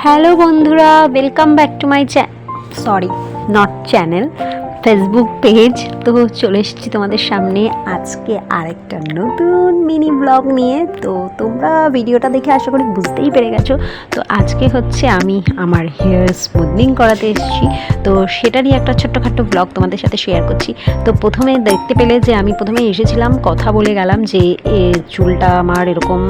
Hello বন্ধুরা welcome back to my চ্যা sorry not channel Facebook page তো চলে এসেছি তোমাদের সামনে আজকে আরেকটা নতুন মিনি ব্লগ নিয়ে। তো তোমরা ভিডিওটা দেখে আশা করি বুঝতেই পেরে গেছো। তো আজকে হচ্ছে আমি আমার হেয়ার স্মুথনিং করাতে এসেছি। তো সেটারই একটা ছোট্টখাট্টো ব্লগ তোমাদের সাথে শেয়ার করছি। তো প্রথমে দেখতে পেলে যে আমি প্রথমে এসেছিলাম, কথা বলে গেলাম যে, এ, চুলটা আমার এরকম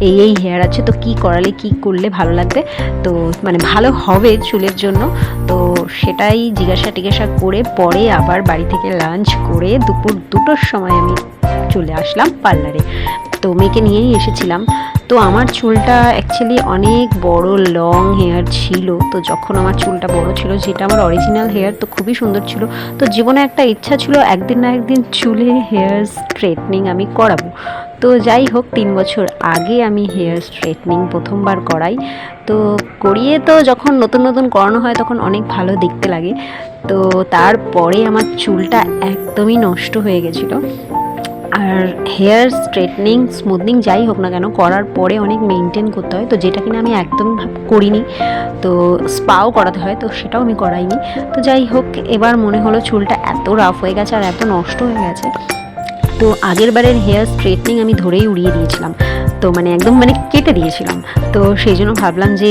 এই এই হেয়ার আছে, তো কি করালে, কি করলে ভালো লাগবে? তো মানে ভালো হবে চুলের জন্য। তো সেটাই জিজ্ঞাসা টিজ্ঞাসা করে পরে আবার বাড়ি থেকে লাঞ্চ করে দুপুর দুটোর সময় আমি চলে আসলাম পার্লারে। তো মেয়েকে নিয়েই এসেছিলাম। তো আমার চুলটা অ্যাকচুয়ালি অনেক বড় লং হেয়ার ছিল। তো যখন আমার চুলটা বড় ছিল, যেটা আমার অরিজিনাল হেয়ার তো খুবই সুন্দর ছিল। তো জীবনে একটা ইচ্ছা ছিল একদিন না একদিন চুলে হেয়ার স্ট্রেটনিং আমি করাবো। তো যাই হোক, তিন বছর আগে আমি হেয়ার স্ট্রেটনিং প্রথমবার করাই। তো করিয়ে তো যখন নতুন নতুন করানো হয়, তখন অনেক ভালো দেখতে লাগে। তো তারপরে আমার চুলটা একদমই নষ্ট হয়ে গেছিল। আর হেয়ার স্ট্রেটনিং স্মুথনিং যাই হোক না কেন, করার পরে অনেক মেনটেন করতে হয়। তো যেটা কিনা আমি একদম করিনি, তো স্পাও করাতে হয়, তো সেটাও আমি করাইনি। তো যাই হোক, এবার মনে হলো চুলটা এত রাফ হয়ে গেছে আর এত নষ্ট হয়ে গেছে। তো আগের বারের হেয়ার স্ট্রেটনিং আমি ধরেই উড়িয়ে দিয়েছিলাম। তো মানে একদম মানে কেটে দিয়েছিলাম। তো সেই জন্য ভাবলাম যে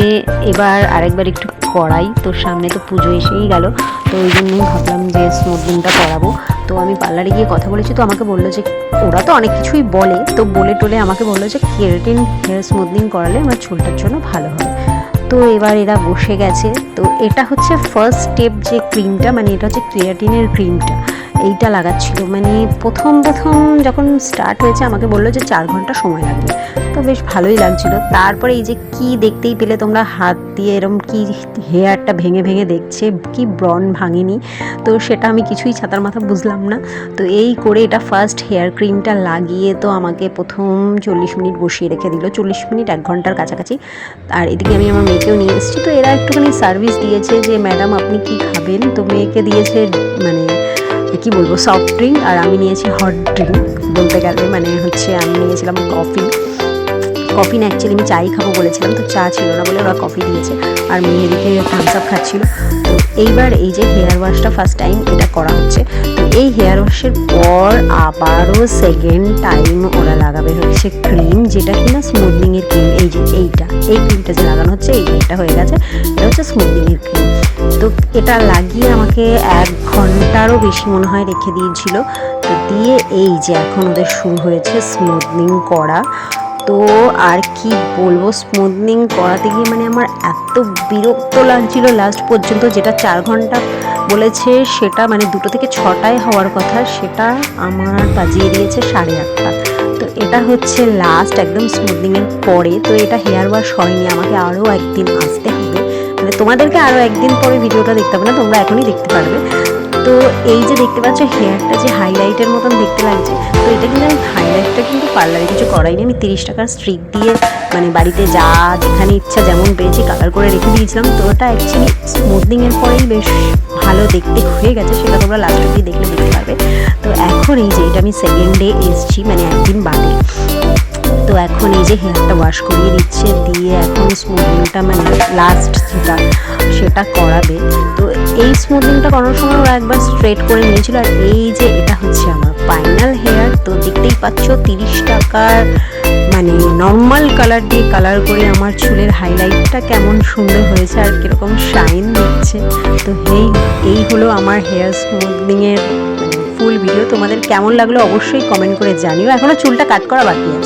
এবার আরেকবার একটু করাই। তো সামনে তো পুজো এসেই গেল। তো ওই জন্যই ভাবলাম যে স্নোডিংটা করাবো। তো আমি পার্লারে গিয়ে কথা বলেছি, তো আমাকে বলল যে, ওরা তো অনেক কিছুই বলে, তো বলে টোলে আমাকে বলল যে, কেরাটিন হেয়ার স্মুথনিং করালে আমার চুলটার জন্য ভালো হয় তো এবার এরা বসে গেছে। তো এটা হচ্ছে ফার্স্ট স্টেপ যে ক্রিমটা মানে এটা হচ্ছে কেরাটিনের ক্রিমটা এইটা লাগাচ্ছিল। মানে প্রথম প্রথম যখন স্টার্ট হয়েছে, আমাকে বলল যে চার ঘণ্টা সময় লাগবে। তো বেশ ভালোই লাগছিল। তারপরে এই যে কি দেখতেই পেলে তোমরা? হাত দিয়ে এরম কি হেয়ারটা ভেঙে ভেঙে দেখছে? কি ব্রন ভাঙেনি? তো সেটা আমি কিছুই ছাতার মাথা বুঝলাম না। তো এই করে এটা ফার্স্ট হেয়ার ক্রিমটা লাগিয়ে তো আমাকে প্রথম চল্লিশ মিনিট বসিয়ে রেখে দিল। চল্লিশ মিনিট, এক ঘণ্টার কাছাকাছি। আর এদিকে আমি আমার মেয়েকেও নিয়ে এসেছি। তো এরা একটুখানি সার্ভিস দিয়েছে যে ম্যাডাম আপনি কি খাবেন? তো মেয়েকে দিয়েছে মানে কি বলব সফট ড্রিঙ্ক আর আমি নিয়েছি হট ড্রিঙ্ক বলতে গেলে মানে হচ্ছে আমি নিয়েছিলাম কফি কফি না অ্যাকচুয়ালি আমি চাই খাব বলেছিলাম, তো চা ছিল না বলে ওরা কফি দিয়েছে আর মেয়ে থামস আপ খাচ্ছিল। তো এইবার এই যে হেয়ার ওয়াশটা ফার্স্ট টাইম এটা করা হচ্ছে, তো এই হেয়ার ওয়াশের পর আবারও সেকেন্ড টাইম ওরা লাগাবে হচ্ছে ক্রিম যেটা কিনা স্মুথনিংয়ের ক্রিম এই যে এইটা, এই ক্রিমটা যে লাগানো হচ্ছে, এই এটা হয়ে গেছে, এটা হচ্ছে স্মুথনিংয়ের ক্রিম এটা লাগিয়ে আমাকে এক ঘন্টারও বেশি মনে হয় রেখে দিয়েছিল। তো দিয়ে এই যে এখন ওদের শুরু হয়েছে স্মুথনিং করা। তো আর কি বলব স্মুথনিং করাতে গিয়ে মানে আমার এত বিরক্ত লাগছিল লাস্ট পর্যন্ত, যেটা চার ঘণ্টা বলেছে সেটা মানে দুটো থেকে ছটায় হওয়ার কথা, সেটা আমার বাজিয়ে দিয়েছে সাড়ে আটটা। তো এটা হচ্ছে লাস্ট একদম স্মুথনিংয়ের পরে, তো এটা হেয়ার ওয়াশ হয়নি, আমাকে আরও একদিন আসতে তোমাদেরকে আরও একদিন পরে ভিডিওটা দেখতে হবে না, তোমরা এখনই দেখতে পারবে। তো এই যে দেখতে পাচ্ছ হেয়ারটা যে হাইলাইটের মতন দেখতে লাগছে, তো এটা কিন্তু আমি হাইলাইটটা কিন্তু পার্লারে কিছু করাইনি। আমি তিরিশ টাকার স্ট্রিক দিয়ে মানে বাড়িতে যা যেখানে ইচ্ছা যেমন পেয়েছি কালার করে রেখে দিয়েছিলাম। তো ওটা অ্যাকচুয়ালি স্মুথনিংয়ের পরেই বেশ ভালো দেখতে হয়ে গেছে, সেটা তোমরা লাস্ট অব্দি দেখলে দেখতে পারবে। তো এখন এই যে এটা আমি সেকেন্ড ডে এসছি মানে একদিন বাদে। তো এখন এই যে হেয়ারটা ওয়াশ করিয়ে দিচ্ছে, দিয়ে এখন স্মুথনিংটা মানে লাস্ট যেটা সেটা করাবে। তো এই স্মুথনিংটা করানোর সময় ওরা একবার স্ট্রেট করে নিয়েছিল, আর এই যে এটা হচ্ছে আমার ফাইনাল হেয়ার তো দেখতেই পাচ্ছ তিরিশ টাকার মানে নর্মাল কালার দিয়ে কালার করে আমার চুলের হাইলাইটটা কেমন সুন্দর হয়েছে আর কীরকম শাইন দিচ্ছে। তো এই এই হলো আমার হেয়ার স্মুথনিংয়ের ফুল ভিডিও তোমাদের কেমন লাগল অবশ্যই কমেন্ট করে জানিও। এখনও চুলটা কাট করা বাকি আছে।